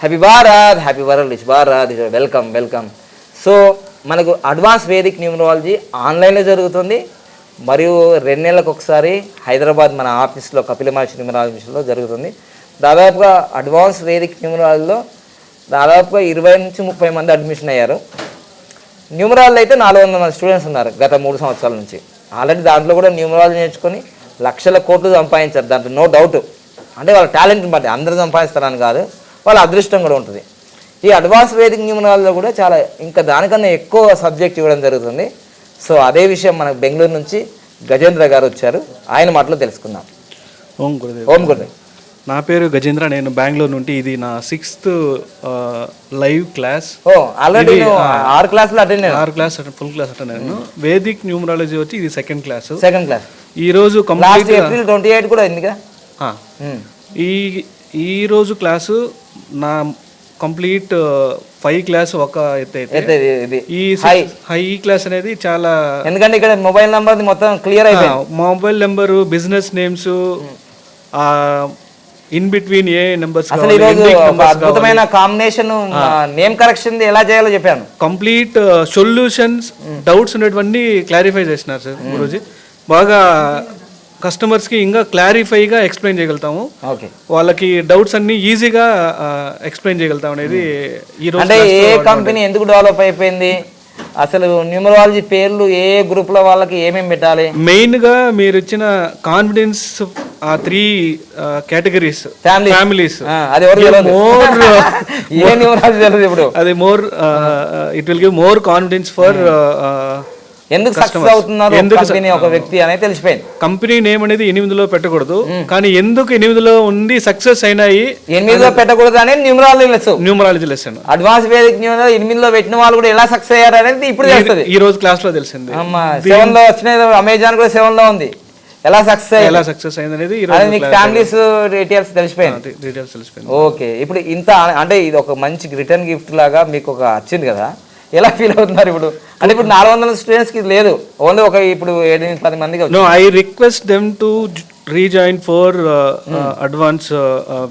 Happy Bharat happy world is Bharat welcome welcome so మనకు advance Vedic numerology ఆన్లైన్లో జరుగుతుంది. మరియు రెండు నెలలకు ఒకసారి హైదరాబాద్ మన ఆఫీస్లో కపిల మహర్షి న్యూమరాలజీలో జరుగుతుంది. దాదాపుగా అడ్వాన్స్ వేదిక్ న్యూమరాలజీలో దాదాపుగా ఇరవై నుంచి ముప్పై మంది అడ్మిషన్ అయ్యారు. న్యూమరాలజీ అయితే నాలుగు వందల మంది స్టూడెంట్స్ ఉన్నారు గత మూడు సంవత్సరాల నుంచి. ఆల్రెడీ దాంట్లో కూడా న్యూమరాలజీ నేర్చుకొని లక్షల కోట్లు సంపాదించారు. దాంట్లో నో డౌట్ అంటే వాళ్ళ టాలెంట్ని బట్టి అందరూ సంపాదిస్తారని కాదు. వాళ్ళ అదృష్టం కూడా ఉంటుంది. ఈ అడ్వాన్స్ వేదిక న్యూమరాలజీలో కూడా చాలా ఇంకా దానికన్నా ఎక్కువ సబ్జెక్ట్ ఇవ్వడం జరుగుతుంది. సో అదే విషయం మనకు బెంగళూరు నుంచి గజేంద్ర గారు వచ్చారు. ఆయన మాటలో తెలుసుకుందాం. ఓం గురుదేవ్. ఓం గురుదేవ్. నా పేరు గజేంద్ర. నేను బెంగళూరు నుండి ఇది నా సిక్స్త్ లైవ్ క్లాస్ ఓ ఆల్రెడీ ఆరు క్లాసులు అటెండ్ ఆరు క్లాస్ ఫుల్ క్లాస్ అటెండ్ నేను వేదిక్ న్యూమరాలజీ వచ్చి ఇది సెకండ్ క్లాస్ సెకండ్ క్లాస్ ఈ రోజు కంప్లీట్ ఏప్రిల్ ట్వంటీ ఎయిట్ కూడా అయింది కదా ఉమ్. ఈ ఈ రోజు క్లాసు నా కంప్లీట్ ఫైవ్ క్లాస్ ఒక అయితే అయితే ఇది- ఈ హై క్లాస్ అనేది చాలా ఎందుకంటే ఇక్కడ మొబైల్ నంబర్ మొత్తం క్లియర్ అయిపోయింది. Mobile number business names in between a numbers అసలు అద్భుతమైన కాంబినేషన్ నేమ్ కరెక్షన్ ఎలా చేయాలో చెప్పాను. కంప్లీట్ సొల్యూషన్స్ డౌట్స్ ఉన్నటువంటి క్లారిఫై చేసినారు సార్ గురూజీ. బాగా కస్టమర్స్కి ఇంకా క్లారిఫైగా ఎక్స్ప్లెయిన్ చేయగలుగుతాము. ఓకే. వాళ్ళకి డౌట్స్ అన్ని ఈజీగా ఎక్స్ప్లెయిన్ చేయగలుగుతాం అనేది ఈ రోజు అంటే ఏ కంపెనీ ఎందుకు డెవలప్ అయిపోయింది? అసలు న్యూమరాలజీ పేర్లు ఏ గ్రూప్లో వాళ్ళకి ఏమేమి పెట్టాలి? మెయిన్గా మీరు ఇచ్చిన కాన్ఫిడెన్స్ ఆ three categories. Families. More a numerology ఇప్పుడు? అది more it will give more confidence for ఎందుకు సక్సెస్ అవుతున్నారు కంపెనీ ఒక వ్యక్తి అనేది తెలిసిపోయింది. కంపెనీ నేమ్ అనేది ఎనిమిదిలో పెట్టకూడదు. కానీ ఎందుకు ఎనిమిదిలో ఉండి సక్సెస్ అయినాయి ఎనిమిదిలో పెట్టకూడదు అనేది numerology less numerology lesson advance Vedic ఎనిమిదిలో పెట్టిన వాళ్ళు కూడా ఎలా సక్సెస్ అయ్యారు అనేది ఇప్పుడు తెలుస్తుంది. ఈ రోజు క్లాస్లో తెలిసింది సెవెన్లో వచ్చిన అమెజాన్ కూడా సెవెన్లో ఉంది. ఎలా సక్సెస్ ఎలా సక్సెస్ అయింది అనేది ఈ అది రోజు మీకు ఫ్యామిలీస్ డీటెయిల్స్ తెలిసిపోయింది డీటెయిల్స్ తెలిసిపోయింది ఓకే ఇప్పుడు ఇంత అంటే ఇది ఒక మంచి రిటర్న్ గిఫ్ట్ లాగా మీకు ఒక వచ్చింది కదా. ఎలా ఫీల్ అవుతున్నారు ఇప్పుడు? అంటే ఇప్పుడు నాలుగు వందల స్టూడెంట్స్కి లేదు. ఓన్లీ ఒక ఇప్పుడు ఏడెనిమిది పది మందికి no I request them to rejoin for advance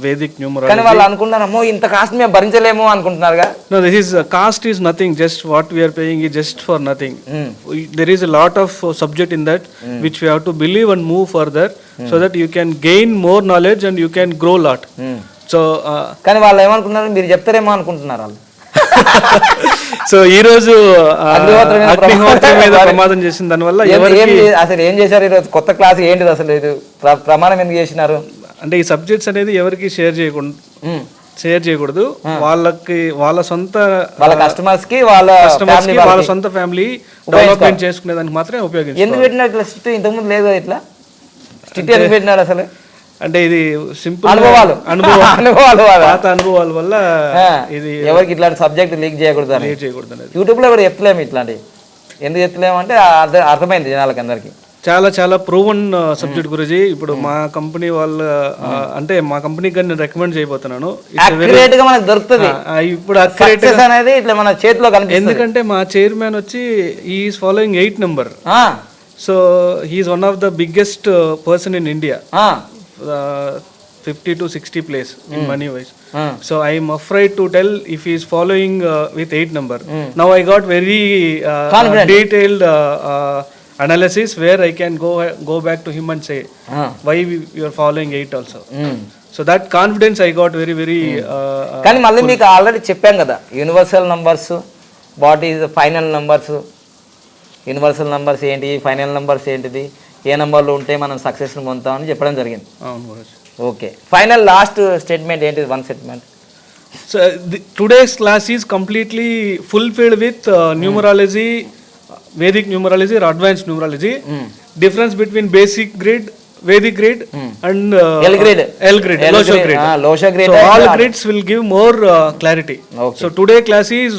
Vedic numerology కానీ వాళ్ళు అనుకుంటారమ్మో ఇంత కాస్ట్ మేము భరించలేము అనుకుంటున్నారుగా? No this is cost is nothing just what we are paying is just for nothing there is a lot of subject in that which we have to believe and move further so that you can gain more knowledge and you can grow lot so కానీ వాళ్ళు ఏమనుకుంటున్నారు? మీరు చెప్తారేమో అనుకుంటున్నారు వాళ్ళు. So ఈ రోజు అగ్నిహోత్రం మీద ప్రమాదం. చేసిన దానివల్ల అసలు ఏం చేశారు ఈరోజు కొత్త క్లాస్ ఏంటిది అసలు ఇది? ప్ర- ప్రమాణం ఎందుకు చేసినారు? అంటే ఈ సబ్జెక్ట్స్ అనేది ఎవరికి షేర్ చేయకూడదు. షేర్ చేయకూడదు. వాళ్ళకి వాళ్ళ సొంత వాళ్ళ కస్టమర్స్కి వాళ్ళ కస్టమర్స్కి వాళ్ళ. సొంత ఫ్యామిలీ డెవలప్మెంట్ చేసుకునే దానికి మాత్రమే ఉపయోగించాలి ఎందుకు స్టిట్ ఇంతకుముందు లేదు ఇట్లా? స్టిట్ ఎందుకు పెట్టినారు అసలు? అంటే ఇది సింపుల్ అనుభవాలు. అనుభవం. అనుభవాలు. పాత అనుభవాల వల్ల ఇది ఎవరికి ఇట్లాంటి సబ్జెక్ట్ లీక్ చేయకూడదు క్లియర్ చేయకూడదు యూట్యూబ్లో కూడా చెప్తలేము ఇట్లాంటివి ఎందుకు చెప్తలేము అంటే అర్థ- అర్థమైంది జనాలకి అందరికి. చాలా చాలా ప్రూవన్ సబ్జెక్ట్ గురించి ఇప్పుడు మా కంపెనీ వాళ్ళ అంటే మా కంపెనీకి కానీ నేను రికమెండ్ చేయబోతున్నాను. దొరుకుతుంది. ఇప్పుడు అనేది ఇట్లా మన చేతిలో ఎందుకంటే మా చైర్మన్ వచ్చి is following eight number so he's one of the biggest person in India fifty to sixty place in money wise ఆ. So I am afraid to tell if he is following uh, with eight number. Now I got very uh, Confident. detailed uh, uh, analysis where I can go go back to him and say ఆ. why we, you are following eight also. Um. So that confidence I got very very. Uh, uh, కానీ మళ్ళీ మీకు already చెప్పాం కదా universal numbers what is final numbers universal numbers ఏంటి final numbers ఏంటిది ఏ నెంబర్లు ఉంటే మనం సక్సెస్ పొందుతామని చెప్పడం జరిగింది. ఓకే. ఫైనల్ లాస్ట్ స్టేట్మెంట్ ఏంటి one statement today's class is completely fulfilled with numerology Vedic numerology advance numerology difference between basic grid Vedic grid and L grid L grid all grids will give more clarity so today class is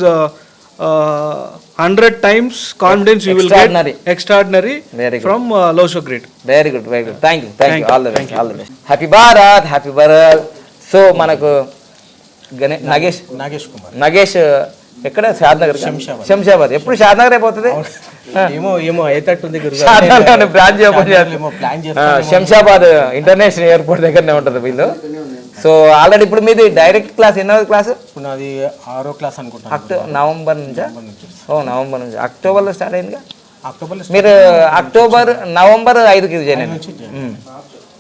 grids will give more clarity. Okay. So today class is 100 times confidence you will Extraordinary. get extraordinary. Very good. from uh, Losho grade. Very good very good thank you thank you all the best all the best happy Bharat happy Bharat so మనకు గణే నగేష్ నాగేష్. కుమార్. నగేష్ ఎక్కడ? షాద్నగర్ శంషాబాద్. ఎప్పుడు షాద్నగర్ అయిపోతుంది? ఏమో ఏమో అయ్యేటట్టుంది branch Shamshabad international airport దగ్గరనే ఉంటుంది వీళ్ళు. సో ఆల్రెడీ ఇప్పుడు మీది డైరెక్ట్ క్లాస్ ఎన్నో క్లాస్ ఇప్పుడు నాది ఆరో క్లాస్ అనుకుంటాను. అక్టో నవంబర్ నుంచా? ఓ నవంబర్ నుంచి. అక్టోబర్లో స్టార్ట్ అయిందిగా? అక్టోబర్ మీరు అక్టోబర్ నవంబర్ ఐదుకి జాయిన్ ఉమ్,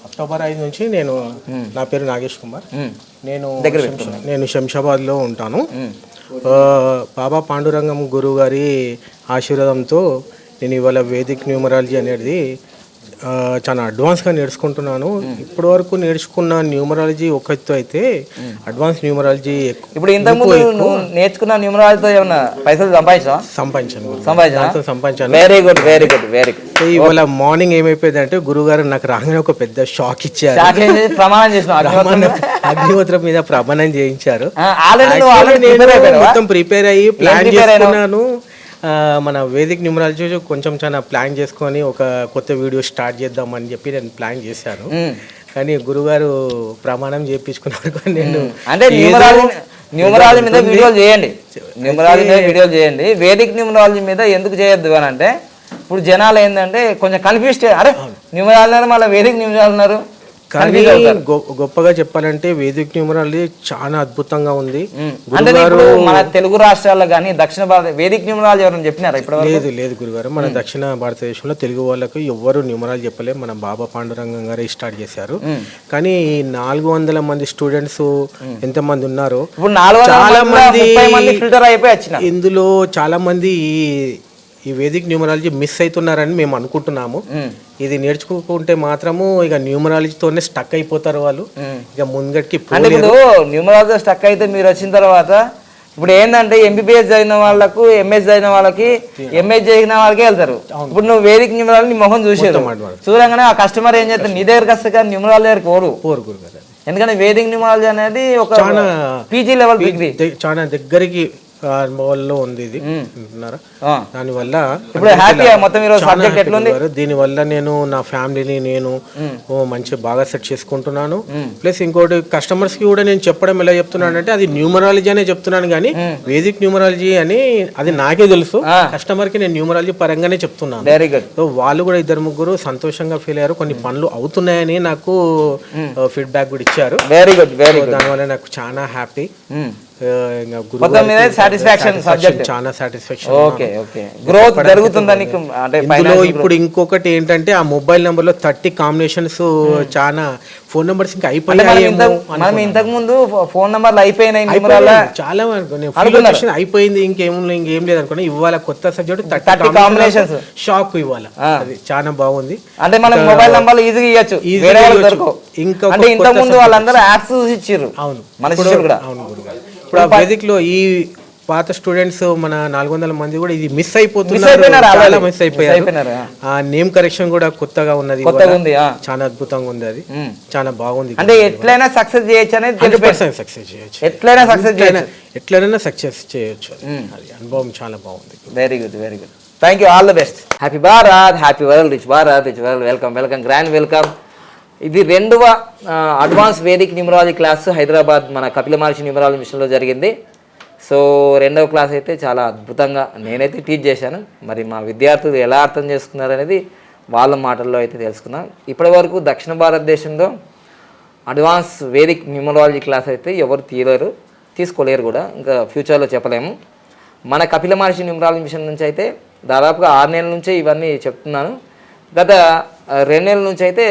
అక్టోబర్ ఐదు నుంచి నేను నా పేరు నాగేష్ కుమార్. ఉమ్, నేను శంష- నేను శంషాబాద్లో ఉంటాను. ఆ, బాబా పాండురంగం గురువు గారి ఆశీర్వాదంతో నేను ఇవాళ వేదిక్ న్యూమరాలజీ అనేది చాలా అడ్వాన్స్గా నేర్చుకుంటున్నాను. ఇప్పటి వరకు నేర్చుకున్న న్యూమరాలజీ ఒక ఎత్తు అయితే అడ్వాన్స్ న్యూమరాలజీ ఇప్పుడు ఇంతకుముందు నువ్వు నేర్చుకున్న న్యూమరాలజీతో ఏమన్నా పైసలు సంపాదించాను. గురువు. సంపాదించా? దాంతో సంపాదించాను. Very good very good very good ఇవాళ మార్నింగ్ ఏమైపోయింది అంటే గురుగారు నాకు రాగానే ఒక పెద్ద షాక్ ఇచ్చారు. ప్రమాణం చేసిన అగ్నిహోత్రం మీద ప్రమాణం చేయించారు. మొత్తం ప్రిపేర్ అయ్యి ప్లాన్? చేసుకున్నాను. మన వేదిక్ న్యూమరాలజీ కొంచెం చాలా ప్లాన్ చేసుకొని ఒక కొత్త వీడియో స్టార్ట్ చేద్దామని చెప్పి నేను ప్లాన్ చేశాను. కానీ గురుగారు ప్రమాణం చేయించుకున్నారు కానీ నేను అంటే న్యూమరాలజీ మీద వీడియోలు చేయండి. న్యూమరాలజీ మీద వీడియోలు చేయండి. వేదిక్ న్యూమరాలజీ మీద ఎందుకు చేయొద్దు అని అంటే ఇప్పుడు జనాలు ఏంటంటే కొంచెం కన్ఫ్యూజ్ అరే న్యూమరాలజీ అన్నారు మళ్ళీ వేదిక్ న్యూమరాలజీ అన్నారు కానీ గొప్పగా చెప్పాలంటే వేదిక్ న్యూమరాలజీ చాలా అద్భుతంగా ఉంది. అంటే ఇప్పుడు మన తెలుగు రాష్ట్రాల్లో కానీ దక్షిణ భారత వేదిక్ న్యూమరాలజీ ఎవరైనా చెప్పినారా ఇప్పుడు లేదు లేదు గురుగారు మన దక్షిణ భారతదేశంలో తెలుగు వాళ్ళకు ఎవ్వరు న్యూమరాలు చెప్పలే. మన బాబా పాండురంగం గారే స్టార్ట్ చేశారు. కానీ ఈ నాలుగు వందల మంది స్టూడెంట్స్ ఎంతమంది ఉన్నారో ఇప్పుడు నాలుగు వందల చాలా మంది మంది ఫిల్టర్ అయిపోయి వచ్చిన ఇందులో చాలా మంది ఈ- వేదిక్ న్యూమరాలజీ మిస్ అవుతున్నారని మేము అనుకుంటున్నాము. ఇది నేర్చుకుంటే మాత్రము ఇక న్యూమరాలజీతోనే స్టక్ అయిపోతారు వాళ్ళు. ఇక అంటే ఇప్పుడు న్యూమరాలజీ స్టక్ అయితే మీరు వచ్చిన తర్వాత ఇప్పుడు ఏంటంటే ఎంబీబీఎస్ చదివిన వాళ్ళకు ఎంఎస్ చదివిన వాళ్ళకి ఎంఎస్ చదివిన వాళ్ళకే వెళ్తారు. ఇప్పుడు నువ్వు వేదిక న్యూమరాలజీ నీ మొహం చూసేది. చూడంగానే ఆ కస్టమర్ ఏం చేస్తారు నీ దగ్గరికి వస్తే కానీ న్యూమరాలజీ దగ్గరికి పోరు పోరు గురుగారు. ఎందుకంటే వేదిక న్యూమరాలజీ అనేది ఒక పీజీ లెవెల్ డిగ్రీ చాలా దగ్గరికి అనుభవంలో ఉంది ఇది. అంటున్నారా. దానివల్ల ఇప్పుడు హ్యాపీ మొత్తం ఈరోజు సబ్జెక్ట్ ఎట్లుంది. దీనివల్ల నేను నా ఫ్యామిలీని నేను మంచి బాగా సెట్ చేసుకుంటున్నాను. ప్లస్ ఇంకోటి కస్టమర్స్కి కూడా నేను చెప్పడం ఎలా చెప్తున్నానంటే అది న్యూమరాలజీ అనే చెప్తున్నాను కానీ వేదిక్ న్యూమరాలజీ అని అది నాకే తెలుసు. కస్టమర్కి నేను న్యూమరాలజీ పరంగానే చెప్తున్నాను. వెరీ గుడ్ సో వాళ్ళు కూడా ఇద్దరు ముగ్గురు సంతోషంగా ఫీల్ అయ్యారు. కొన్ని పనులు అవుతున్నాయని నాకు ఫీడ్బ్యాక్ కూడా ఇచ్చారు. వెరీ గుడ్ వెరీ గుడ్ దానివల్ల నాకు చాలా హ్యాపీ. మొత్తం మీద గారికి సాటిస్ఫాక్షన్ సబ్జెక్ట్ చాలా సాటిస్ఫాక్షన్ ఓకే ఓకే గ్రోత్ జరుగుతుందా నీకు? అంటే ఇందులో ఇప్పుడు ఇంకొకటి ఏంటంటే ఆ మొబైల్ నెంబర్లో థర్టీ కాంబినేషన్స్ చాలా ఫోన్ నెంబర్స్ ఇంకా మనం ఇంతకు ముందు ఫోన్ నంబర్లు అయిపోయినాయి చాలా అయిపోయింది ఇంకేం ఇంకేం లేదు అనుకున్నా ఇవాళ కొత్త సబ్జెక్ట్ 30 థర్టీ combinations. షాక్ ఇవాళ. అది చాలా బాగుంది. అంటే మనం మొబైల్ నంబర్లు ఈజీగా ఇవ్వచ్చు. ఇంకా అంటే ఇంతకు ముందు వాళ్ళందరూ యాప్స్ చూసి ఇచ్చారు అవును. మన కూడా. అవును ఇప్పుడు ఆ వేదిక్లో ఈ పాత స్టూడెంట్స్ మన నాలుగు వందల మంది కూడా ఇది మిస్ అయిపోతున్నారు. చాలా. మిస్ అయిపోయారు. ఆ. నేమ్ కరెక్షన్ కూడా కొత్తగా ఉన్నది. చాలా అద్భుతంగా ఉంది అది. చాలా బాగుంది అంటే ఎట్లయినా సక్సెస్ చేయొచ్చు అనేది సక్సెస్ చేయొచ్చు. ఎట్లయినా సక్సెస్ ఎట్లైనా సక్సెస్ చేయొచ్చు. అది అనుభవం చాలా బాగుంది. Very good very good thank you all the best happy Bharat happy world rich Bharat rich world welcome welcome grand welcome ఇది రెండవ advance Vedic numerology class Hyderabad మన కపిల మహర్షి న్యూమరాలజీ మిషన్లో జరిగింది. సో రెండవ క్లాస్ అయితే చాలా అద్భుతంగా నేనైతే టీచ్ చేశాను. మరి మా విద్యార్థులు ఎలా అర్థం చేసుకున్నారు అనేది వాళ్ళ మాటల్లో అయితే తెలుసుకున్నాం ఇప్పటి వరకు దక్షిణ భారతదేశంలో అడ్వాన్స్ వేదిక్ న్యూమరాలజీ క్లాస్ అయితే ఎవరు తీయలేరు తీసుకోలేరు కూడా. ఇంకా ఫ్యూచర్లో చెప్పలేము. మన కపిల మహర్షి న్యూమరాలజీ మిషన్ నుంచి అయితే దాదాపుగా ఆరు నెలల నుంచే ఇవన్నీ చెప్తున్నాను. గత రెండు నెలల నుంచి అయితే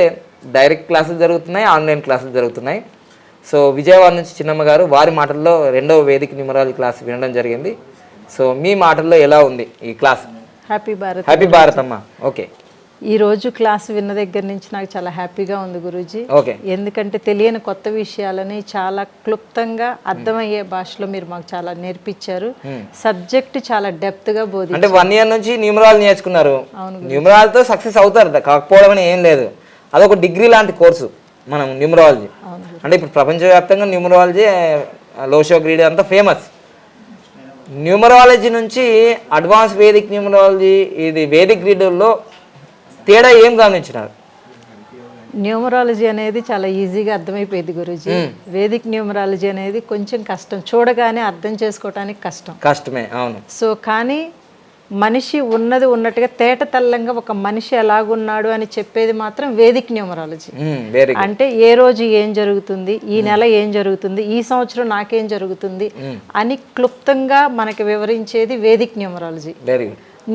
డైరెక్ట్ క్లాసులు జరుగుతున్నాయి ఆన్లైన్ క్లాసులు జరుగుతున్నాయి. సో విజయవాడ నుంచి చిన్నమ్మ గారు వారి మాటల్లో రెండవ వేదిక న్యూమరాలజీ క్లాస్ వినడం జరిగింది. సో మీ మాటల్లో ఎలా ఉంది ఈ class? Happy Bharat happy Bharat అమ్మ. ఓకే. ఈ రోజు క్లాస్ విన్న దగ్గర నుంచి నాకు చాలా హ్యాపీగా ఉంది గురూజీ. ఓకే. ఎందుకంటే తెలియని కొత్త విషయాలని చాలా క్లుప్తంగా అర్థమయ్యే భాషలో మీరు మాకు చాలా నేర్పించారు. సబ్జెక్ట్ చాలా డెప్త్గా బోధి అంటే వన్ ఇయర్ నుంచి న్యూమరాల్ నేర్చుకున్నారు. న్యూమరాల్తో సక్సెస్ అవుతారు కాకపోవడం ఏం లేదు. అదొక డిగ్రీ లాంటి కోర్సు మనం న్యూమరాలజీ. అంటే ఇప్పుడు ప్రపంచవ్యాప్తంగా న్యూమరాలజీ లోషో గ్రీడ్ అంతా ఫేమస్. న్యూమరాలజీ నుంచి అడ్వాన్స్ వేదిక్ న్యూమరాలజీ ఇది వేదిక్ గ్రీడ్లో తేడా ఏం గమనించినారు? న్యూమరాలజీ అనేది చాలా ఈజీగా అర్థమైపోయింది గురూజీ. వేదిక్ న్యూమరాలజీ అనేది కొంచెం కష్టం. చూడగానే అర్థం చేసుకోవటానికి కష్టం. కష్టమే అవును. సో కానీ మనిషి ఉన్నది ఉన్నట్టుగా తేట తెల్లంగా ఒక మనిషి ఎలాగున్నాడు అని చెప్పేది మాత్రం వేదిక్ న్యూమరాలజీ. అంటే ఏ రోజు ఏం జరుగుతుంది ఈ నెల ఏం జరుగుతుంది ఈ సంవత్సరం నాకేం జరుగుతుంది అని క్లుప్తంగా మనకి వివరించేది వేదిక్ న్యూమరాలజీ.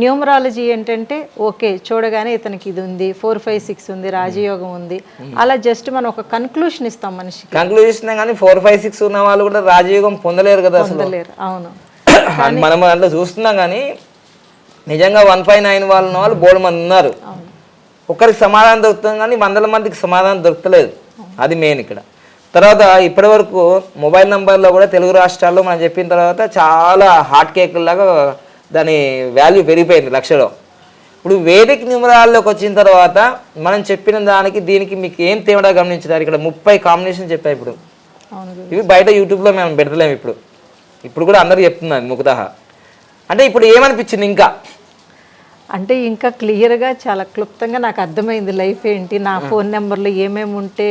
న్యూమరాలజీ ఏంటంటే ఓకే చూడగానే ఇతనికి ఇది ఉంది ఫోర్ ఫైవ్ సిక్స్ ఉంది రాజయోగం ఉంది. అలా జస్ట్ మనం ఒక కన్క్లూషన్ ఇస్తాం మనిషికి. కంక్లూడ్ ఇస్తున్నాం కానీ ఫోర్ ఫైవ్ సిక్స్ ఉన్న వాళ్ళు కూడా రాజయోగం పొందలేరు కదా పొందలేరు అవును. మనం దాంట్లో చూస్తున్నాం కానీ నిజంగా వన్ ఫైవ్ నైన్ వాళ్ళు ఉన్న వాళ్ళు బోర్డు మంది ఉన్నారు. ఒక్కరికి సమాధానం దొరుకుతుంది కానీ వందల మందికి సమాధానం దొరకలేదు. అది మెయిన్ ఇక్కడ. తర్వాత ఇప్పటి వరకు మొబైల్ నంబర్లో కూడా తెలుగు రాష్ట్రాల్లో మనం చెప్పిన తర్వాత చాలా హాట్ కేక్ లాగా దాని వాల్యూ పెరిగిపోయింది లక్షలో. ఇప్పుడు వేదిక న్యూమరాల్లోకి వచ్చిన తర్వాత మనం చెప్పిన దానికి దీనికి మీకు ఏం తేడా గమనించారు ఇక్కడ ముప్పై కాంబినేషన్ చెప్పాయి ఇప్పుడు. ఇవి బయట యూట్యూబ్లో మేము పెడతలేము ఇప్పుడు. ఇప్పుడు కూడా అందరూ చెప్తున్నారు ముఖతహ అంటే ఇప్పుడు ఏమనిపించింది ఇంకా? అంటే ఇంకా క్లియర్గా చాలా క్లుప్తంగా నాకు అర్థమైంది లైఫ్ ఏంటి నా ఫోన్ నెంబర్లో ఏమేమి ఉంటే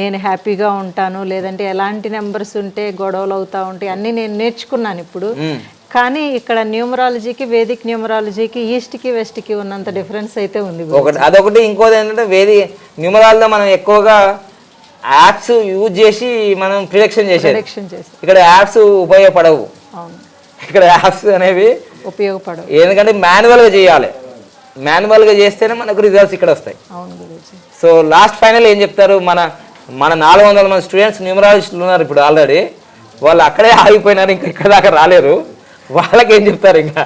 నేను హ్యాపీగా ఉంటాను లేదంటే ఎలాంటి నెంబర్స్ ఉంటే గొడవలు అవుతా ఉంటాయి అన్నీ నేను నేర్చుకున్నాను ఇప్పుడు. కానీ ఇక్కడ న్యూమరాలజీకి వేదిక్ న్యూమరాలజీకి ఈస్ట్కి వెస్ట్కి ఉన్నంత డిఫరెన్స్ అయితే ఉంది. ఒకటి అదొకటి ఇంకోటి ఏంటంటే వేది న్యూమరాల్లో మనం ఎక్కువగా యాప్స్ యూజ్ చేసి మనం ప్రిడిక్షన్ చేసేది. ప్రొడక్షన్ చేసి ఇక్కడ యాప్స్ ఉపయోగపడవు. అవును. ఇక్కడ యాప్స్ అనేవి ఉపయోగపడవు. ఎందుకంటే మాన్యువల్గా చేయాలి. మాన్యువల్గా చేస్తేనే మనకు రిజల్ట్స్ ఇక్కడ వస్తాయి. సో లాస్ట్ ఫైనల్ ఏం చెప్తారు? మన మన నాలుగు వందల మంది స్టూడెంట్స్ న్యూమరాలజిస్టులు ఉన్నారు ఇప్పుడు ఆల్రెడీ. వాళ్ళు అక్కడే ఆగిపోయినారు ఇంకా ఇక్కడ దాకా రాలేరు. వాళ్ళకి ఏం చెప్తారు ఇంకా?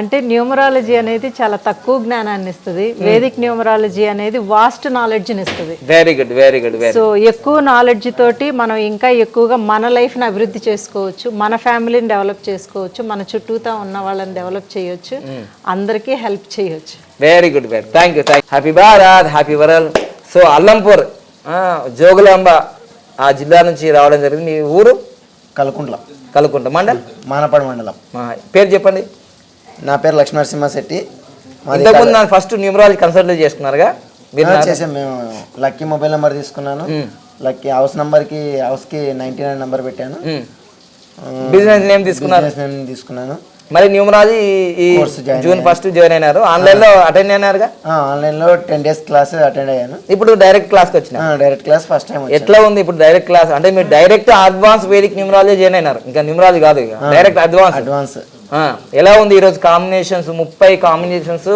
అంటే న్యూమరాలజీ అనేది చాలా తక్కువ జ్ఞానాన్ని ఇస్తుంది. వేదిక్ న్యూమరాలజీ అనేది వాస్ట్ నాలెడ్జ్ని ఇస్తుంది. Very good very good very so ఎక్కువ నాలెడ్జ్ తోటి మనం ఇంకా ఎక్కువగా మన లైఫ్ని అభివృద్ధి చేసుకోవచ్చు మన ఫ్యామిలీని డెవలప్ చేసుకోవచ్చు మన చుట్టూతా ఉన్న వాళ్ళని డెవలప్ చేయొచ్చు అందరికీ హెల్ప్ చేయొచ్చు. Very good very thank you thank happy Bharat happy world so Alampur Jogulamba ఆ జిల్లా నుంచి రావడం జరిగింది. మీ ఊరు? కలకుంట్ల. కలుకుంట మండల్? మానపాడు మండలం. పేరు చెప్పండి. నా పేరు లక్ష్మీనరసింహ శెట్టి. మాది ఇంతకుముందు నాకు ఫస్ట్ న్యూమరాలజీ కన్సల్ట్ చేసుకున్నారుగా? చేసాం మేము. లక్కీ మొబైల్ నెంబర్ తీసుకున్నాను. లక్కీ హౌస్ నెంబర్కి హౌస్కి నైంటీ నైన్ నెంబర్ పెట్టాను. బిజినెస్ నేమ్ తీసుకున్నారు. బిజినెస్ నేమ్ తీసుకున్నాను. మరి న్యూమరాలజీ ఈ జూన్ ఫస్ట్ జాయిన్ అయినారు. ఆన్లైన్లో అటెండ్ అయినారుగా? ఆన్లైన్లో టెన్ డేస్ క్లాస్ అటెండ్ అయ్యాను. ఇప్పుడు డైరెక్ట్ క్లాస్కి వచ్చిన? డైరెక్ట్ క్లాస్ ఫస్ట్ టైం ఎట్లా ఉంది ఇప్పుడు డైరెక్ట్ క్లాస్ అంటే మీరు direct advance Vedic numerology join అయినారు. ఇంకా న్యూమరాలజీ కాదు డైరెక్ట్ అడ్వాన్స్ అడ్వాన్స్ ఎలా ఉంది ఈరోజు కాంబినేషన్స్ ముప్పై కాంబినేషన్స్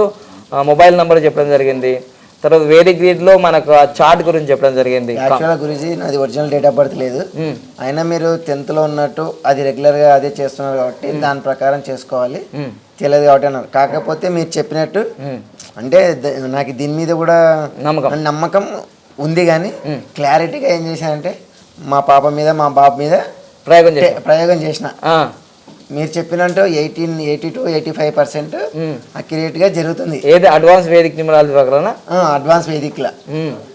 మొబైల్ నెంబర్ చెప్పడం జరిగింది. తర్వాత వేదిక్లో మనకు ఆ చార్ట్ గురించి చెప్పడం జరిగింది. యాక్చువల్గా గురించి నాది ఒరిజినల్ డేట్ ఆఫ్ బర్త్ లేదు. అయినా మీరు టెన్త్లో ఉన్నట్టు అది రెగ్యులర్గా అదే చేస్తున్నారు కాబట్టి దాని ప్రకారం చేసుకోవాలి. తెలియదు కాబట్టి అన్నారు. కాకపోతే మీరు చెప్పినట్టు అంటే నాకు దీని మీద కూడా నమ్మకం. నమ్మకం ఉంది కానీ క్లారిటీగా ఏం చేశానంటే మా పాప మీద మా బాబు మీద ప్రయోగం ప్రయోగం చేసిన. మీరు చెప్పినట్టు eighteen eighty to eighty five percent అక్యురేట్గా జరుగుతుంది. ఏది అడ్వాన్స్ వేదిక్ న్యూమరాలజీ ప్రకారం అడ్వాన్స్ వేదిక్లా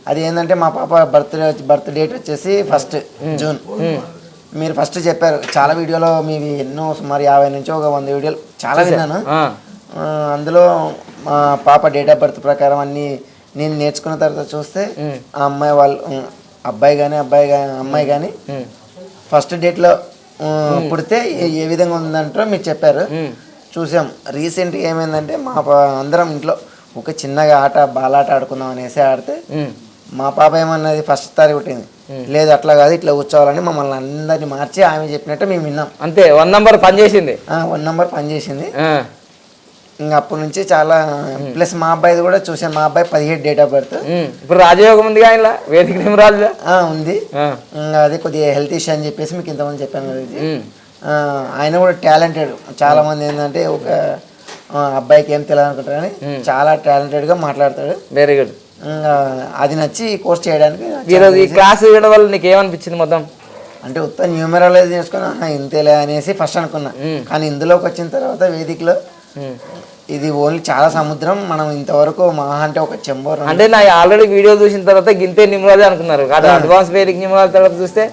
అది ఏంటంటే మా పాప బర్త్ బర్త్ డేట్ వచ్చేసి ఫస్ట్ జూన్. మీరు ఫస్ట్ చెప్పారు చాలా వీడియోలో మీవి ఎన్నో సుమారు యాభై నుంచి ఒక వంద వీడియోలు చాలా విన్నాను. అందులో మా పాప డేట్ ఆఫ్ బర్త్ ప్రకారం అన్ని నేను నేర్చుకున్న తర్వాత చూస్తే ఆ అమ్మాయి వాళ్ళు అబ్బాయి కానీ అబ్బాయి కానీ అమ్మాయి కానీ ఫస్ట్ డేట్లో పుడితే ఏ- విధంగా ఉందంటారో మీరు చెప్పారు. చూసాం. రీసెంట్గా ఏమైందంటే మా పా- అందరం ఇంట్లో ఒక చిన్నగా ఆట బాలాట ఆడుకుందాం అనేసి ఆడితే మా పాప ఏమన్నది ఫస్ట్ తారీఖు పుట్టింది. లేదు అట్లా కాదు ఇట్లా కూర్చోవాలని మమ్మల్ని అందరిని మార్చి ఆమె చెప్పినట్టు మేము విన్నాం. అంతే వన్ నంబర్ పనిచేసింది వన్ నెంబర్ పనిచేసింది ఇంకా అప్పటి నుంచి చాలా ప్లస్ మా అబ్బాయిది కూడా చూసాను మా అబ్బాయి పదిహేడు డేట్ ఆఫ్ బర్త్. ఇప్పుడు రాజయోగం ఉంది ఆయన వేదిక న్యూమరాలజీ ఉంది. అదే కొద్దిగా హెల్త్ ఇష్యూ అని చెప్పేసి మీకు ఇంతమంది చెప్పాను ఆయన కూడా టాలెంటెడ్ చాలా మంది ఏంటంటే ఒక అబ్బాయికి ఏం తెలియదు అనుకుంటారు కానీ చాలా టాలెంటెడ్గా మాట్లాడతాడు. వెరీ గుడ్ ఇంకా అది నచ్చి ఈ కోర్స్ చేయడానికి నాకు ఈరోజు ఈ క్లాస్ వినడం వల్ల నీకు ఏమనిపించింది మొత్తం? అంటే ఉత్త న్యూమరాలజీ చేసుకుని "ఆహా, ఇంతేలే అనేసి ఫస్ట్ అనుకున్నా. కానీ ఇందులోకి వచ్చిన తర్వాత వేదికలో ఇది ఓన్లీ చాలా సముద్రం. మనం ఇంతవరకు మహా అంటే ఒక చెంబర్ అంటే నా ఆల్రెడీ వీడియో చూసిన తర్వాత గింతే న్యూమరాలజీ అనుకున్నారు. కాదు అడ్వాన్స్ వేదిక న్యూమరాలజీ తర్వాత చూస్తే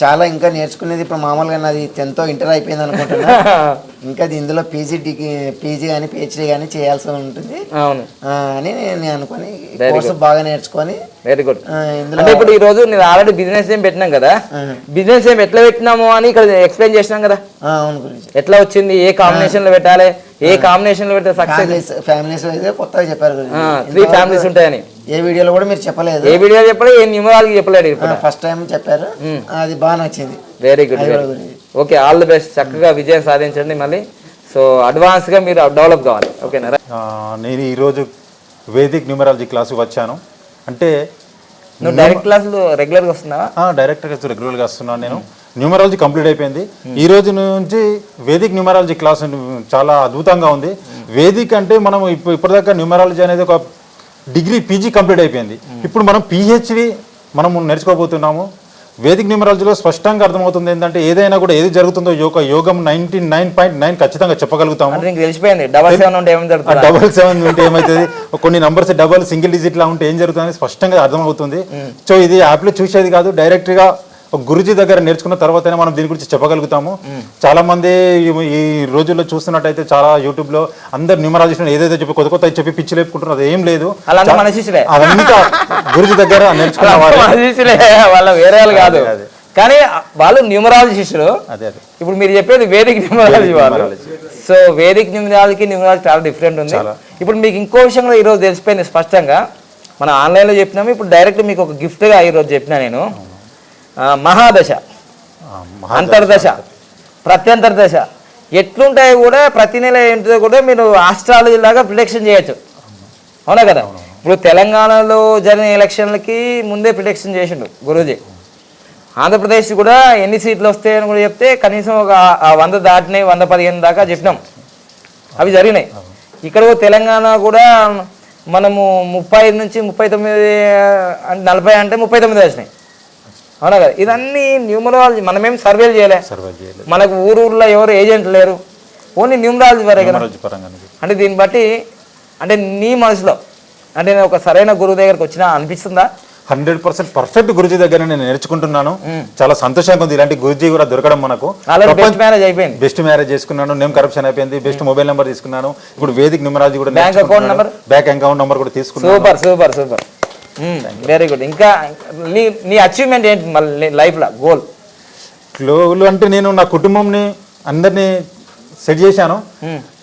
చాలా ఇంకా నేర్చుకునేది ఇప్పుడు మామూలుగా నాది టెన్త్ ఇంటర్ అయిపోయింది అనుకుంటున్నా. ఇంకా అది ఇందులో పీజీ డిగ్రీ పీజీ కానీ పిహెచ్డీ కానీ చేయాల్సి ఉంటుంది. అవును. అని నేను అనుకుని కోర్సు బాగా నేర్చుకొని వెరీ గుడ్ ఇందులో అంటే ఇప్పుడు ఈ రోజు నేను ఆల్రెడీ బిజినెస్ ఏం పెట్టినాం కదా. బిజినెస్ ఏం ఎట్లా పెట్టినాము అని ఇక్కడ ఎక్స్ప్లెయిన్ చేసినాం కదా. అవును గురించి ఎట్లా వచ్చింది ఏ కాంబినేషన్లో పెట్టాలి ఏ కాంబినేషన్లో పెడితే సక్సెస్ ఫ్యామిలీస్ అయితే కొత్తగా చెప్పారు. త్రీ ఫ్యామిలీస్ ఉంటాయని. ఏ వీడియోలో కూడా మీరు చెప్పలేదు. ఏ వీడియో చెప్పలే ఏ న్యూమరాలజీ ఇప్పుడు. ఫస్ట్ టైం చెప్పారు. అది బాగా నచ్చింది. Very good. Okay all the best చక్కగా విజయం సాధించండి మళ్ళీ. సో అడ్వాన్స్గా మీరు డెవలప్ కావాలి. ఓకేనా నేను ఈరోజు వేదిక్ న్యూమరాలజీ క్లాస్కి వచ్చాను. అంటే నువ్వు డైరెక్ట్ క్లాసులు రెగ్యులర్గా వస్తున్నావా? డైరెక్ట్గా రెగ్యులర్గా వస్తున్నాను నేను. న్యూమరాలజీ కంప్లీట్ అయిపోయింది. ఈ రోజు నుంచి వేదిక్ న్యూమరాలజీ క్లాస్ చాలా అద్భుతంగా ఉంది. వేదిక్ అంటే మనం ఇప్పుడు ఇప్పటిదాకా న్యూమరాలజీ అనేది ఒక డిగ్రీ పీజీ కంప్లీట్ అయిపోయింది. ఇప్పుడు మనం పిహెచ్డి మనము నేర్చుకోబోతున్నాము. వేదిక్ న్యూమరాలజీలో స్పష్టంగా అర్థమవుతుంది ఏంటంటే ఏదైనా కూడా ఏది జరుగుతుందో యోగ యోగం నైన్టీ నైన్ పాయింట్ నైన్ ఖచ్చితంగా చెప్పగలుగుతాము. తెలిసిపోయింది డబల్ సెవెన్ ఉంటే డబల్ సెవెన్ ఉంటే ఏమవుతుంది కొన్ని నంబర్స్ డబల్ సింగిల్ డిజిట్ లా ఉంటే ఏం జరుగుతుంది స్పష్టంగా అర్థమవుతుంది. సో ఇది యాప్లో చూసేది కాదు డైరెక్ట్గా ఒక గురుజీ దగ్గర నేర్చుకున్న తర్వాతనే మనం దీని గురించి చెప్పగలుగుతాము. చాలా మంది ఈ- రోజుల్లో చూస్తున్నట్టయితే చాలా యూట్యూబ్లో అందరు న్యూమరాలజిస్ట్ ఏదైతే చెప్పి కొత్త కొత్త చెప్పి పిచ్చి లేపుకుంటున్నారు. అది ఏం లేదు. అదంతా గురుజీ దగ్గర వాళ్ళ వేరే వాళ్ళు కాదు. కానీ వాళ్ళు న్యూమరాలజీ శిష్యులు. అదే అదే. ఇప్పుడు మీరు చెప్పేది వేదిక న్యూమరాలజీ వాళ్ళు. సో వేదిక న్యూమరాలజీకి న్యూమరాలజీ చాలా డిఫరెంట్ ఉంది. ఇప్పుడు మీకు ఇంకో విషయం కూడా ఈరోజు తెలిసిపోయింది స్పష్టంగా. మనం ఆన్లైన్లో చెప్పినాము. ఇప్పుడు డైరెక్ట్ మీకు ఒక గిఫ్ట్గా ఈరోజు చెప్పినా నేను. మహాదశ. అంతర్దశ. ప్రత్యంతర దశ ఎట్లుంటాయో కూడా ప్రతి నెల ఏంటో కూడా మీరు ఆస్ట్రాలజీ లాగా ప్రిడిక్షన్ చేయొచ్చు. అవునా కదా? ఇప్పుడు తెలంగాణలో జరిగిన ఎలక్షన్లకి ముందే ప్రిడిక్షన్ చేసిండు గురూజీ. ఆంధ్రప్రదేశ్ కూడా ఎన్ని సీట్లు వస్తాయని కూడా చెప్తే కనీసం ఒక వంద దాటినాయి వంద పదిహేను దాకా చెప్పినాం. అవి జరిగినాయి. ఇక్కడ కూడా తెలంగాణ కూడా మనము ముప్పై నుంచి ముప్పై తొమ్మిది అంటే నలభై అంటే ముప్పై తొమ్మిది వచ్చినాయి. అవునా కదా? ఇదన్నీ న్యూమరాలజీ మనమేం సర్వేలు చేయలే. మనకు ఊరు ఊర్లో ఎవరు ఏజెంట్ లేరు. ఓన్లీ న్యూమరాలజీ వరే కదా. అంటే దీన్ని బట్టి అంటే నీ మనసులో అంటే నేను ఒక సరైన గురువు దగ్గరకు వచ్చినా అనిపిస్తుందా? హండ్రెడ్ పర్సెంట్ పర్ఫెక్ట్ గురుజీ దగ్గర నేను నేర్చుకుంటున్నాను. చాలా సంతోషంగా ఉంది. ఇలాంటి గురుజీ కూడా దొరకడం మనకు. బెస్ట్ మ్యారేజ్ అయిపోయింది. బెస్ట్ మ్యారేజ్ చేసుకున్నాను. నేమ్ కరప్షన్ అయిపోయింది. బెస్ట్ మొబైల్ నెంబర్ తీసుకున్నాను. ఇప్పుడు వేదిక్ న్యూమరాలజీ కూడా Bank account number? Bank account number కూడా తీసుకున్నాను. Super super super very good ఇంకా నీ నీ అచీవ్మెంట్ ఏంటి మళ్ళీ లైఫ్లో గోల్ క్లోలు అంటే నేను నా కుటుంబంని అందరినీ సెట్ చేశాను.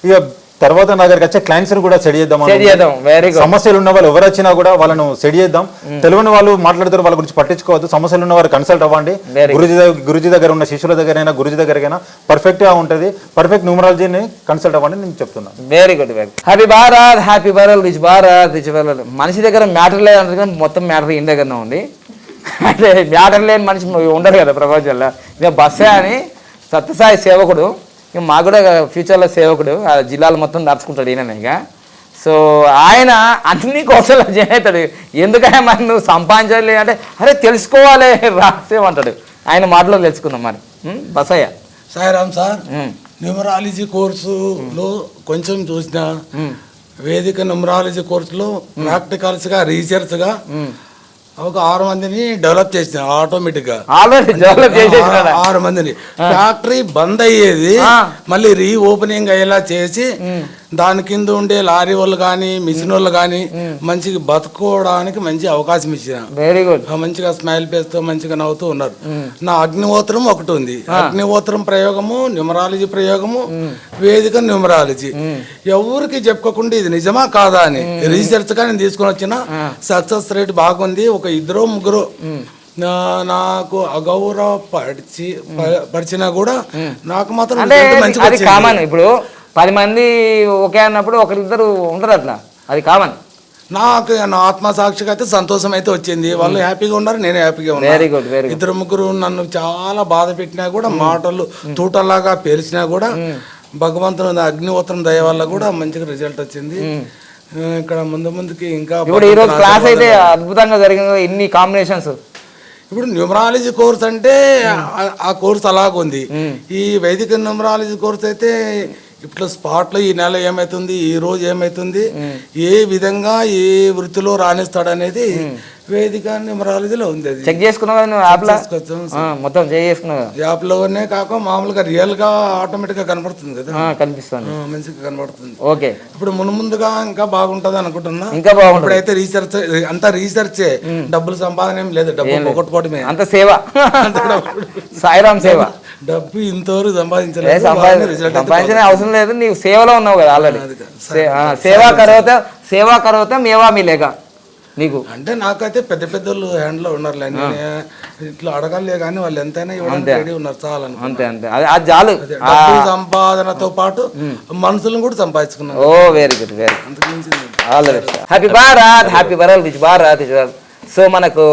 ఇక తర్వాత నా దగ్గరికి వచ్చే క్లయింట్స్ కూడా సెట్ చేద్దాం సెట్ చేద్దాం. వెరీ గుడ్ సమస్యలు ఉన్న వాళ్ళు ఎవరు వచ్చినా కూడా వాళ్ళను సెట్ చేద్దాం. తెలియని వాళ్ళు మాట్లాడతారు వాళ్ళ గురించి పట్టించుకోవద్దు. సమస్యలు ఉన్న వారు కన్సల్ట్ అవ్వండి. గురుజీ దగ్గర గురుజీ దగ్గర ఉన్న శిష్యుల దగ్గరైనా గురుజీ దగ్గరైనా పర్ఫెక్ట్గా ఉంటది. పర్ఫెక్ట్ న్యూమరాలజీని కన్సల్ట్ అవ్వండి నేను చెప్తున్నాను very good very happy Bharat happy Bharat rich Bharat rich Bharat మనిషి దగ్గర మ్యాటర్ లేదంటే కానీ మొత్తం మ్యాటర్ ఇంటి దగ్గరనే ఉంది. అంటే మ్యాటర్ లేని మనిషి ఉండరు కదా ప్రపంచంలో. ఇక బస్సే అని సత్యసాయి సేవకుడు ఇక మాకు కూడా ఫ్యూచర్లో సేవకుడు ఆ జిల్లాలు మొత్తం నడుచుకుంటాడు ఈయన ఇక. సో ఆయన అన్ని కోసంలో చేస్తాడు. ఎందుకంటే మరి నువ్వు సంపాదించాలి అంటే అరే తెలుసుకోవాలి రాసేమంటాడు ఆయన మాటలో తెలుసుకుందాం మరి? బసయ్య. సాయిరామ్ సార్. న్యూమరాలజీ కోర్సులో కొంచెం చూసిన వేదిక న్యూమరాలజీ కోర్సులో ప్రాక్టికల్స్గా రీసెర్చ్గా ఒక ఆరు మందిని డెవలప్ చేసిన ఆటోమేటిక్గా ఆల్రెడీ డెవలప్ ఆరు మందిని. ఫ్యాక్టరీ బంద్ అయ్యేది. మళ్ళీ రీ ఓపెనింగ్ అయ్యేలా చేసి దాని కింద ఉండే లారీ వాళ్ళు కానీ మిషన్ వాళ్ళు కానీ మంచిగా బతుకోవడానికి మంచి అవకాశం ఇచ్చిన వెరీ గుడ్ మంచిగా స్మైల్ ఫేస్తో మంచిగా నవ్వుతూ ఉన్నారు. నా అగ్నిహోత్రం ఒకటి ఉంది. అగ్నిహోత్రం ప్రయోగము న్యూమరాలజీ ప్రయోగము వేదిక న్యూమరాలజీ. ఎవరికి చెప్పుకోకుండా ఇది నిజమా కాదా అని రీసెర్చ్గా నేను తీసుకొని వచ్చిన సక్సెస్ రేట్ బాగుంది. ఒక ఇద్దరు ముగ్గురు నాకు అగౌరవ పరిచి పరిచినా కూడా నాకు మాత్రం మంచిగా ఇప్పుడు పది మంది ఒకే అన్నప్పుడు ఒకరిద్దరు ఉంటారు అట్లా. అది కామన్. నాకు నా ఆత్మసాక్షిగా అయితే సంతోషం అయితే వచ్చింది. వాళ్ళు హ్యాపీగా ఉన్నారు నేను హ్యాపీగా ఉన్నా. వెరీ గుడ్ వెరీ గుడ్ ఇద్దరు ముగ్గురు నన్ను చాలా బాధ పెట్టినా కూడా మాటలు తూటల్లాగా పేల్చినా కూడా భగవంతుని అగ్నిహోత్రం దయ వల్ల కూడా మంచిగా రిజల్ట్ వచ్చింది. ఇక్కడ ముందు ముందుకి ఇంకా ఇప్పుడు ఈ రోజు భగవంతుని క్లాస్ అయితే. అద్భుతంగా జరిగింది. ఇన్ని కాంబినేషన్స్ ఇప్పుడు న్యూమరాలజీ కోర్స్ అంటే ఆ- ఆ కోర్స్ అలాగుంది. ఈ వైదిక న్యూమరాలజీ కోర్స్ అయితే ఇట్లా స్పాట్లో ఈ నెల ఏమవుతుంది ఈ రోజు ఏమవుతుంది ఏ విధంగా ఏ వృత్తిలో రాణిస్తాడనేది వేదిక న్యూమరాలజీలో ఉంది అది. చెక్ చేసుకున్నావు నువ్వు యాప్లో? మొత్తం చెక్ చేసుకున్నావు యాప్లోనే కాక మామూలుగా రియల్గా ఆటోమేటిక్గా కనపడుతుంది కదా కనిపిస్తుంది మంచిగా కనపడుతుంది ఓకే. ఇప్పుడు మును ముందుగా ఇంకా బాగుంటది అనుకుంటున్నా. ఇంకా బాగుంటుంది. ఇప్పుడైతే రీసెర్చ్ అంతా రీసెర్చే డబ్బులు సంపాదన ఏం లేదు డబ్బు పోగొట్టుకోవడమే అంత సేవ. సాయిరామ్ సేవ. డబ్బు ఇంతవరకు సంపాదించలేదు. సంపాదించిన అవసరం లేదు. నీవు సేవలో ఉన్నావు కదా ఆల్రెడీ సేవా కరోత సేవా కరోత మేవా మిలేగా నీకు? అంటే నాకైతే పెద్ద పెద్దోళ్ళు హ్యాండ్లో ఉన్నారు నేను ఇట్లా అడగాలే కానీ వాళ్ళు ఎంతైనా ఇవ్వడానికి రెడీ ఉన్నారు చాలా. అంతే అంతే. అది అది చాలు. సంపాదనతో పాటు మనుషులను కూడా సంపాదించుకున్నారు ఓ very good very. All the best happy Bharat happy Bharat which Bharat so మనకు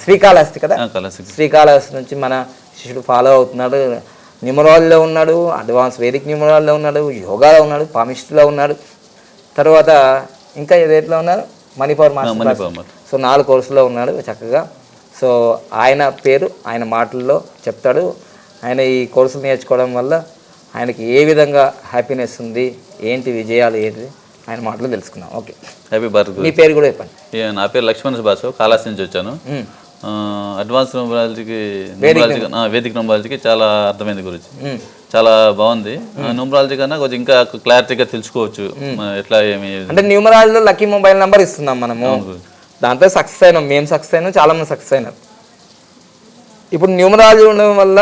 శ్రీకాళహస్తి కదా? శ్రీకాళహస్తి. నుంచి మన శిష్యుడు ఫాలో అవుతున్నాడు. న్యూమరాల్లో ఉన్నాడు అడ్వాన్స్ వేదిక్ న్యూమరాల్లో ఉన్నాడు యోగాలో ఉన్నాడు పామిస్ట్లో ఉన్నాడు. తర్వాత ఇంకా ఏదేట్లో ఉన్నారు? Manipur master class. సో నాలుగు కోర్సులో ఉన్నాడు చక్కగా. సో ఆయన పేరు ఆయన మాటల్లో చెప్తాడు. ఆయన ఈ కోర్సులు నేర్చుకోవడం వల్ల ఆయనకి ఏ విధంగా హ్యాపీనెస్ ఉంది ఏంటి విజయాలు ఏంటి ఆయన మాటలు తెలుసుకుందాం. ఓకే. హ్యాపీ భారత్ మీ పేరు కూడా చెప్పండి. నా పేరు లక్ష్మణ్ సుభాష్ కాళాస్ నుంచి వచ్చాను. అడ్వాన్స్ న్యూమరాలజీకి వేదిక న్యూమరాలజీకి చాలా అర్థమైంది గురించి. చాలా బాగుంది. న్యూమరాలజీ కన్నా కొంచెం ఇంకా క్లారిటీగా తెలుసుకోవచ్చు. ఎట్లా ఏమి అంటే న్యూమరాల్లో లక్కీ మొబైల్ నెంబర్ ఇస్తున్నాం మనము. దాంతో సక్సెస్ అయినాం. మేము సక్సెస్ అయినాం. చాలా మంది సక్సెస్ అయినారు. ఇప్పుడు న్యూమరాలజీ ఉండడం వల్ల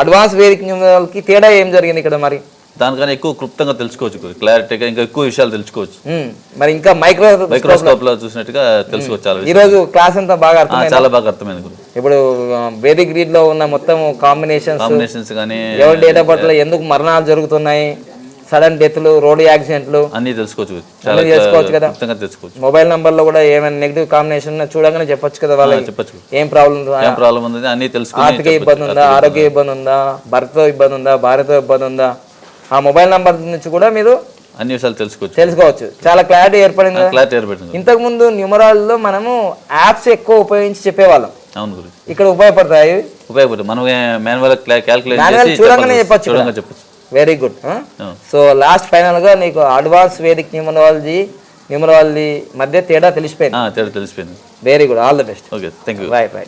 అడ్వాన్స్ వేదిక న్యూమరాలకి తేడా ఏం జరిగింది ఇక్కడ మరి? దానికన్నా ఎక్కువ క్లుప్తంగా తెలుసుకోవచ్చు క్లారిటీగా ఇంకా ఎక్కువ విషయాలు తెలుసుకోవచ్చు. మరి ఇంకా మైక్రో మైక్రోస్కోప్లో చూసినట్టుగా తెలుసుకోవచ్చు విషయాలు. ఈరోజు క్లాస్ అంతా బాగా చాలా బాగా అర్థమైంది ఇప్పుడు వేదిక్ గ్రీడ్లో ఉన్న మొత్తం కాంబినేషన్స్ కాంబినేషన్స్ కానీ ఎవరి డేట్ ఆఫ్ బర్త్లో ఎందుకు మరణాలు జరుగుతున్నాయి సడన్ డెత్లు రోడ్ యాక్సిడెంట్లు అన్నీ తెలుసుకోవచ్చు. చాలా కదా. తెలుసుకోవచ్చు. మొబైల్ నంబర్లో కూడా ఏమైనా నెగిటివ్ కాంబినేషన్ చూడగానే చెప్పొచ్చు కదా వాళ్ళకి. చెప్పచ్చు ఏం ప్రాబ్లం ఏం ప్రాబ్లం ఉంది అన్నీ తెలుసుకుని ఆర్థిక ఇబ్బంది ఉందా? ఆరోగ్య ఇబ్బంది. ఉందా? భర్తతో ఇబ్బంది ఉందా? భార్యతో ఇబ్బంది ఉందా? ఆ మొబైల్ నంబర్ నుంచి కూడా మీరు అన్ని విషయాలు తెలుసుకోవచ్చు. తెలుసుకోవచ్చు. చాలా క్లారిటీ ఏర్పడింది? క్లారిటీ ఏర్పడుతుంది ఇంతకు ముందు న్యూమరాల్లో మనము యాప్స్ ఎక్కువ ఉపయోగించి చెప్పేవాళ్ళం. అవును గురు. ఇక్కడ ఉపయోగపడతాయి ఉపయోగపడుతుంది మనం మాన్యువల్ క్యాల్కులేట్ మాన్యువల్ చూడంగానే. చెప్పొచ్చు. చూడంగా చెప్పచ్చు. Very good. సో లాస్ట్ ఫైనల్గా నీకు అడ్వాన్స్ వేదిక్ న్యూమరాలజీ న్యూమరాలజీ మధ్య తేడా తెలిసిపోయింది. తేడా తెలిసిపోయింది. Very good all the best okay thank you right right